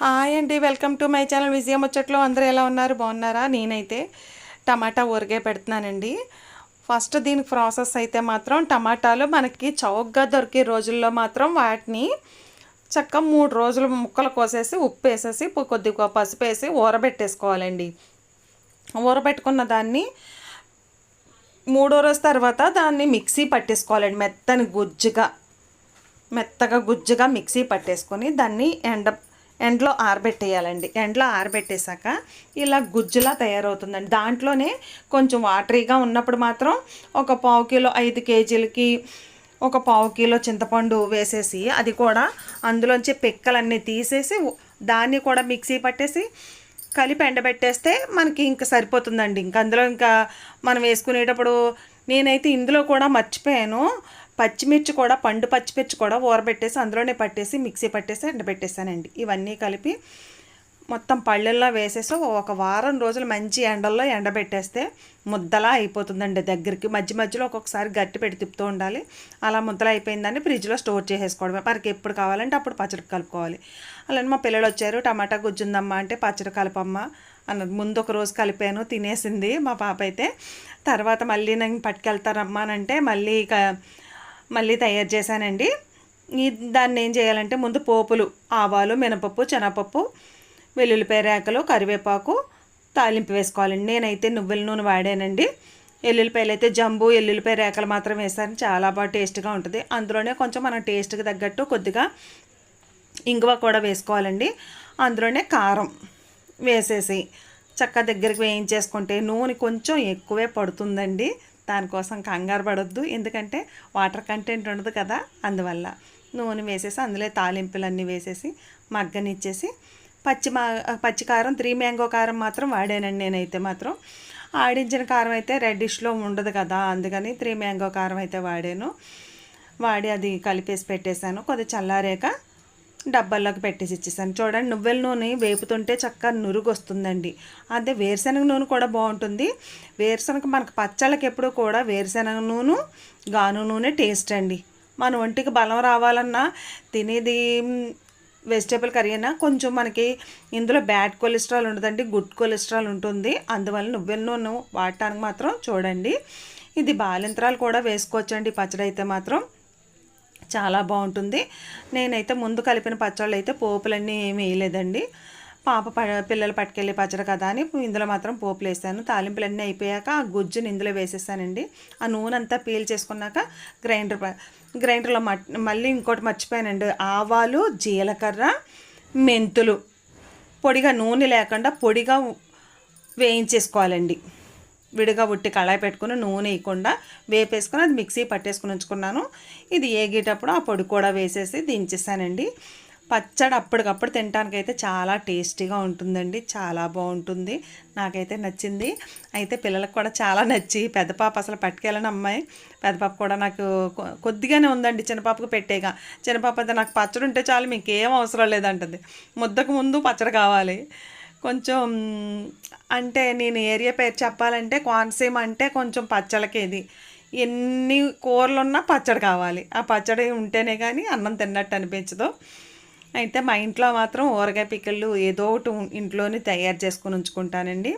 Hi అండి welcome to my channel విజయం ముచ్చట్లో. అందరూ ఎలా ఉన్నారు? బాగున్నారా? నేనైతే టమాటా ఊరిగే పెడుతున్నానండి. ఫస్ట్ దీనికి ప్రాసెస్ అయితే మాత్రం టమాటాలు మనకి చౌకగా దొరికే రోజుల్లో మాత్రం వాటిని చక్క మూడు రోజులు ముక్కలు కోసేసి ఉప్పు వేసేసి కొద్దిగా పసుపు వేసి ఊరబెట్టేసుకోవాలండి. ఊరబెట్టుకున్న దాన్ని మూడో రోజు తర్వాత దాన్ని మిక్సీ పట్టేసుకోవాలండి మెత్తని గుజ్జుగా. మెత్తగా గుజ్జుగా మిక్సీ పట్టేసుకొని దాన్ని ఎండ ఎండలో ఆరబెట్టేయాలండి. ఎండలో ఆరబెట్టేశాక ఇలా గుజ్జులా తయారవుతుందండి. దాంట్లోనే కొంచెం వాటరీగా ఉన్నప్పుడు మాత్రం ఒక పావు కిలో ఐదు కేజీలకి ఒక పావు కిలో చింతపండు వేసేసి అది కూడా అందులోంచి పిక్కలన్నీ తీసేసి దాన్ని కూడా మిక్సీ పట్టేసి కలిపి ఎండబెట్టేస్తే మనకి ఇంకా సరిపోతుందండి. ఇంకా అందులో ఇంకా మనం వేసుకునేటప్పుడు నేనైతే ఇందులో కూడా మర్చిపోయాను. పచ్చిమిర్చి కూడా పండు పచ్చిమిర్చి కూడా ఊరబెట్టేసి అందులోనే పట్టేసి మిక్సీ పట్టేసి ఎండబెట్టేసానండి. ఇవన్నీ కలిపి మొత్తం పళ్ళల్లో వేసేసి ఒక వారం రోజులు మంచి ఎండల్లో ఎండబెట్టేస్తే ముద్దలా అయిపోతుందండి దగ్గరికి. మధ్య మధ్యలో ఒక్కొక్కసారి గట్టి పెట్టి తిప్పుతూ ఉండాలి. అలా ముద్దలా అయిపోయిందని ఫ్రిడ్జ్లో స్టోర్ చేసేసుకోవడమే. మనకి ఎప్పుడు కావాలంటే అప్పుడు పచ్చడి కలుపుకోవాలి. అలానే మా పిల్లలు వచ్చారు టమాటా గుజ్జుందమ్మా అంటే పచ్చడి కలపమ్మా అన్నది. ముందు ఒక రోజు కలిపాను తినేసింది మా పాప అయితే. తర్వాత మళ్ళీ నేను పట్టుకెళ్తారమ్మా అని అంటే మళ్ళీ మళ్ళీ తయారు చేశానండి. ఈ దాన్ని ఏం చేయాలంటే ముందు పోపులు ఆవాలు మినపప్పు శనగపప్పు వెల్లుల్లిపాయ రేకలు కరివేపాకు తాలింపు వేసుకోవాలండి. నేనైతే నువ్వుల నూనె వాడానండి. ఎల్లుల్లిపాయలు అయితే జంబు ఎల్లుల్లిపాయ రేకలు మాత్రం వేసాను చాలా బాగా టేస్ట్గా ఉంటుంది. అందులోనే కొంచెం మనం టేస్ట్కి తగ్గట్టు కొద్దిగా ఇంగువ కూడా వేసుకోవాలండి. అందులోనే కారం వేసేసి చక్క దగ్గరికి వేయించేసుకుంటే నూనె కొంచెం ఎక్కువే పడుతుందండి. దానికోసం కంగారు పడొద్దు. ఎందుకంటే వాటర్ కంటెంట్ ఉండదు కదా. అందువల్ల నూనె వేసేసి అందులో తాలింపులన్నీ వేసేసి మగ్గనిచ్చేసి పచ్చి మా పచ్చి కారం త్రీ మ్యాంగో కారం మాత్రం వాడానండి నేనైతే మాత్రం. ఆడించిన కారం అయితే రెడ్డిష్లో ఉండదు కదా. అందుకని త్రీ మ్యాంగో కారం అయితే వాడాను. వాడి అది కలిపేసి పెట్టేశాను. కొద్దిగా చల్లారాక డబ్బాల్లోకి పెట్టేసి ఇచ్చేసాను. చూడండి నువ్వుల నూనె వేపుతుంటే చక్కగా నురుగు వస్తుందండి అదే వేరుశనగ నూనె కూడా బాగుంటుంది. వేరుశనగ మనకు పచ్చళ్ళకి ఎప్పుడు కూడా వేరుశనగ నూనె గాను నూనె టేస్ట్ అండి. మన ఒంటికి బలం రావాలన్నా తినేది వెజిటేబుల్ కర్రీ అయినా కొంచెం మనకి ఇందులో బ్యాడ్ కొలెస్ట్రాల్ ఉండదండి గుడ్ కొలెస్ట్రాల్ ఉంటుంది. అందువల్ల నువ్వెల నూనె వాడటానికి మాత్రం చూడండి. ఇది బాలింత్రాలు కూడా వేసుకోవచ్చండి పచ్చడి అయితే మాత్రం. చాలా బాగుంటుంది. నేనైతే ముందు కలిపిన పచ్చళ్ళు అయితే పోపులన్నీ ఏమి వేయలేదండి. పాప ప పిల్లలు పట్టుకెళ్ళి పచ్చడి కదా అని ఇందులో మాత్రం పోపులు వేసాను. తాలింపులన్నీ అయిపోయాక ఆ గుజ్జుని ఇందులో వేసేసానండి. ఆ నూనె అంతా పీల్ చేసుకున్నాక గ్రైండర్ గ్రైండర్లో మళ్ళీ ఇంకోటి మర్చిపోయానండి. ఆవాలు జీలకర్ర మెంతులు. పొడిగా నూనె లేకుండా పొడిగా వేయించేసుకోవాలండి. విడిగా ఉట్టి కళాయి పెట్టుకుని నూనె వేయకుండా వేపేసుకొని అది మిక్సీ పట్టేసుకుని ఉంచుకున్నాను. ఇది ఏగేటప్పుడు ఆ పొడి కూడా వేసేసి దించేసానండి. పచ్చడి అప్పటికప్పుడు తినడానికైతే చాలా టేస్టీగా ఉంటుందండి. చాలా బాగుంటుంది. నాకైతే నచ్చింది. అయితే పిల్లలకు కూడా చాలా నచ్చి పెద్ద పాప అసలు పట్టుకెళ్ళని అమ్మాయి. పెద్ద పాప కూడా నాకు కొద్దిగానే ఉందండి చిన్నపాపకు పెట్టేగా. చిన్నపాప అయితే నాకు పచ్చడి ఉంటే చాలు మీకు ఏం అవసరం లేదంటుంది. ముద్దకు ముందు పచ్చడి కావాలి. కొంచెం అంటే నేను ఏరియా పేరు చెప్పాలంటే కోనసీమ అంటే కొంచెం పచ్చళ్ళకి ఇది ఎన్ని కూరలు ఉన్నా పచ్చడి కావాలి. ఆ పచ్చడి ఉంటేనే కానీ అన్నం తిన్నట్టు అనిపించదు. అయితే మా ఇంట్లో మాత్రం ఊరగాయ పిక్కలు ఏదో ఒకటి ఇంట్లోనే తయారు చేసుకుని ఉంచుకుంటానండి.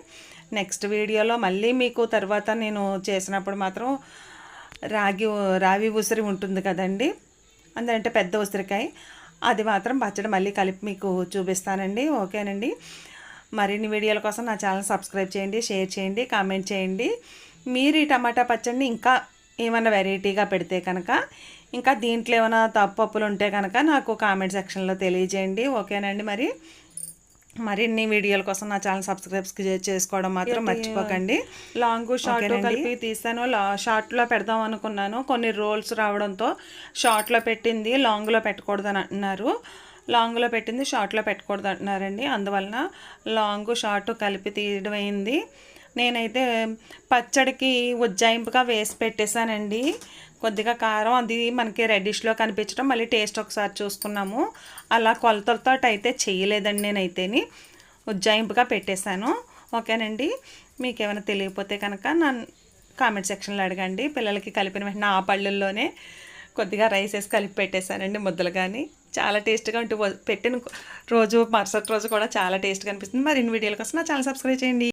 నెక్స్ట్ వీడియోలో మళ్ళీ మీకు తర్వాత నేను చేసినప్పుడు మాత్రం రాగి రావి ఉసిరి ఉంటుంది కదండి. అందుకంటే పెద్ద ఉసిరికాయ. అది మాత్రం పచ్చడి మళ్ళీ కలిపి మీకు చూపిస్తానండి. ఓకేనండి? మరిన్ని వీడియోల కోసం నా ఛానల్ సబ్స్క్రైబ్ చేయండి షేర్ చేయండి కామెంట్ చేయండి. మీరు ఈ టమాటా పచ్చడిని ఇంకా ఏమైనా వెరైటీగా పెడితే కనుక ఇంకా దీంట్లో ఏమైనా తప్పప్పులు ఉంటే కనుక నాకు కామెంట్ సెక్షన్లో తెలియజేయండి. ఓకేనండి మరి? మరిన్ని వీడియోల కోసం నా ఛానల్ సబ్స్క్రైబ్ చేసుకోవడం మాత్రం మర్చిపోకండి. లాంగ్ షార్ట్ కలిపి తీసాను. లా షార్ట్లో పెడదాం అనుకున్నాను. కొన్ని రోల్స్ రావడంతో షార్ట్లో పెట్టింది లాంగ్లో పెట్టకూడదని అంటున్నారు. లాంగ్లో పెట్టింది షార్ట్లో పెట్టకూడదు అంటున్నారండి అందువలన లాంగ్ షార్ట్ కలిపి తీయడం అయింది. నేనైతే పచ్చడికి ఉజ్జాయింపుగా వేసి పెట్టేశానండి. కొద్దిగా కారం అది మనకి రెడ్డిష్లో కనిపించడం మళ్ళీ టేస్ట్ ఒకసారి చూసుకున్నాము. అలా కొలతలతో అయితే చేయలేదండి నేనైతేని. ఉజ్జాయింపుగా పెట్టేశాను. ఓకేనండి? మీకు ఏమైనా తెలియకపోతే కనుక నా కామెంట్ సెక్షన్లో అడగండి. పిల్లలకి కలిపిన వెంటనే ఆ పళ్ళల్లోనే కొద్దిగా రైస్ వేసి కలిపి పెట్టేశానండి ముద్దలు కానీ చాలా టేస్ట్గా ఉంటూ పెట్టిన రోజు మరుసటి రోజు కూడా చాలా టేస్ట్గా అనిపిస్తుంది. మరిన్ని వీడియోల కోసం నా ఛానల్ సబ్స్క్రైబ్ చేయండి.